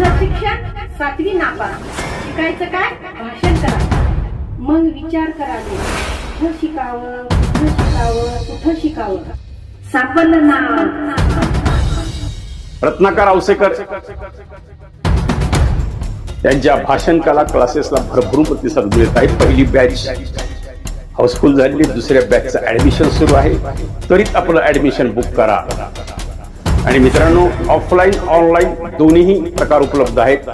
माझं शिक्षण सातवी नापास. शिकायचं काय? भाषण करा. मग विचार करावे कुठं शिकावं? कुठं शिकावं? कुठं शिकावं? सापडलं नाव रत्नाकर औसेकर त्यांच्या भाषण कला क्लासेसला भरभरून प्रतिसाद मिळत आहे. पहिली बॅच हाऊसफुल झालेली दुसऱ्या बॅचचं ऍडमिशन सुरू आहे. त्वरित आपलं ऍडमिशन बुक करा. आणि मित्रांनो ऑफलाईन ऑनलाईन दोन्हीही प्रकार उपलब्ध आहेत.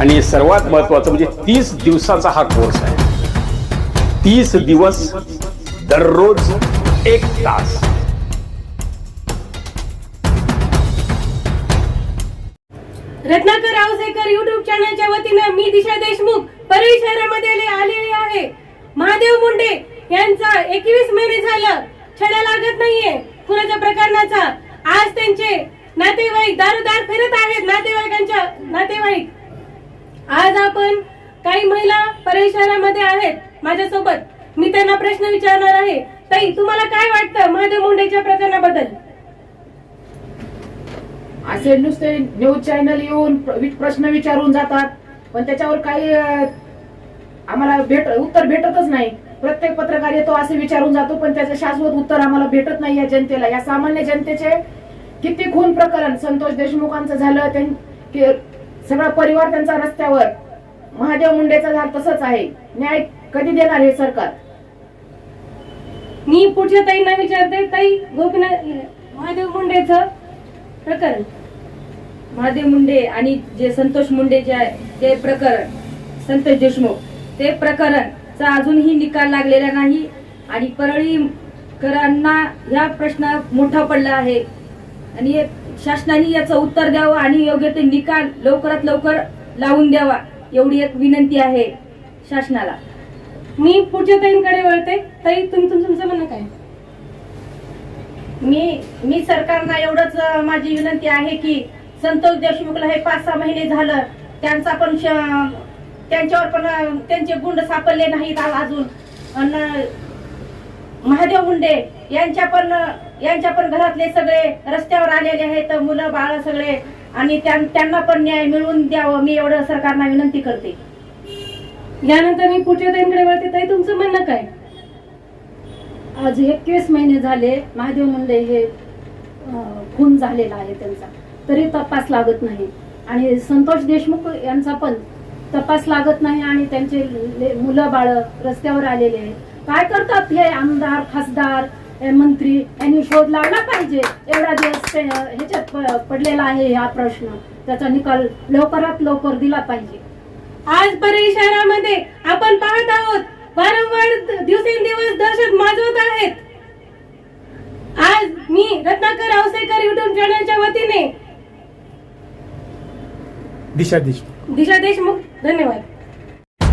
आणि सर्वात महत्वाचं म्हणजे तीस दिवसाचा हा कोर्स आहे. तीस दिवस दररोज एक तास. रत्नाकर रावसेकर युट्यूब चॅनलच्या वतीनं मी दिशा देशमुख परळी शहरामध्ये आलेली आलेले आहे. महादेव मुंडे यांचा एकवीस महिने झालं. छड्या लागत नाहीये. कुणाच्या प्रकरणाचा आज त्यांचे नातेवाईक दारोदार फिरत आहेत नातेवाईकांच्या नातेवाईक. आज आपण काही महिला परिसरामध्ये आहेत माझ्यासोबत. मी त्यांना प्रश्न विचारणार आहे. ताई तुम्हाला काय वाटतं महादेव मुंडेच्या प्रकरणाबद्दल? असे नुसते न्यूज चॅनल येऊन प्रश्न विचारून जातात. पण त्याच्यावर काही आम्हाला भेट उत्तर भेटतच नाही. प्रत्येक पत्रकार येतो असे विचारून जातो पण त्याचं शाश्वत उत्तर आम्हाला भेटत नाही या जनतेला. या सामान्य जनतेचे किती खून प्रकरण संतोष देशमुखांचं झालं सगळा परिवार त्यांचा रस्त्यावर. महादेव मुंडेचा झालं तसंच आहे. न्याय कधी देणार हे सरकार? मी पुढच्या ताईंना विचारते ताई गोपीनाथ महादेव मुंडेचं प्रकरण. महादेव मुंडे आणि जे संतोष मुंडे जे आहे ते प्रकरण संतोष देशमुख ते प्रकरणचा अजूनही निकाल लागलेला नाही. आणि परळीकरांना ह्या प्रश्न मोठा पडला आहे. आणि हे शासनाने याचं उत्तर द्यावं आणि योग्य ते निकाल लवकरात लवकर लावून द्यावा एवढी एक विनंती आहे शासनाला. मी पुढच्या ताईंकडे वळते. ताई तुम्ही तुमचं तुमचं म्हणणं काय? मी मी सरकारना एवढंच माझी विनंती आहे की संतोष देशमुखला हे पाच सहा महिने झालं. त्यांचा पण श- त्यांच्यावर पण त्यांचे गुंड सापडले नाहीत अजून. अन महादेव मुंडे यांच्या पण यांच्या पण घरातले सगळे रस्त्यावर आलेले आहेत मुलं बाळ सगळे. आणि त्यां- त्यांना पण न्याय मिळवून द्यावं. मी एवढं सरकारना विनंती करते. यानंतर मी पुढच्या ताईंकडे वळते. ताई तुमचं म्हणणं काय? आज एकवीस महिने झाले महादेव मुंडे हे खून झालेला आहे त्यांचा. तरी तपास लागत नाही. आणि संतोष देशमुख यांचा पण तपास लागत नाही आणि त्यांचे मुलं बाळ रस्त्यावर आलेले आहेत. काय करतात हे आमदार खासदार मंत्री यांनी शोध लावला पाहिजे. एवढा दिवस ह्याच्यात पडलेला आहे हा प्रश्न. त्याचा निकाल लवकरात लवकर दिला पाहिजे. आज परळी शहरामध्ये आपण पाहत आहोत वारंवार दिवसेंदिवस दहशत माजवत आहेत. आज मी रत्नाकर औसेकर युट्यूब चॅनलच्या वतीने दिशा देशमुख दिशा देशमुख धन्यवाद.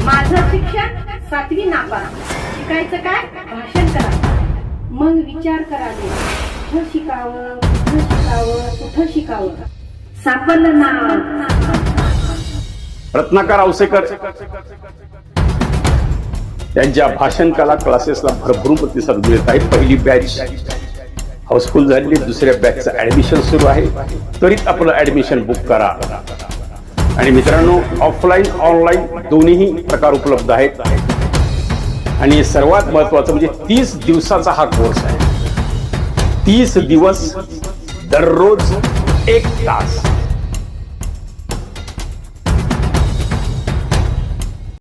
माझं शिक्षण सातवी नापास. शिकायचं काय? भाषण करा मग विचार करावे. कुठं शिकावं कुठं शिकावं कुठं शिकावं? सापडलं नाव रत्नाकर औसेकर त्यांच्या भाषण कला क्लासेसला भरभरून प्रतिसाद मिळत आहे. पहिली बॅच हाऊसफुल झालेली दुसऱ्या बॅचचं ऍडमिशन सुरू आहे. त्वरित आपलं ऍडमिशन बुक करा. आणि मित्रांनो ऑफलाईन ऑनलाईन दोन्हीही प्रकार उपलब्ध आहेत. आणि सर्वात महत्वाचं म्हणजे तीस दिवसाचा हा कोर्स आहे. तीस दिवस दररोज एक तास.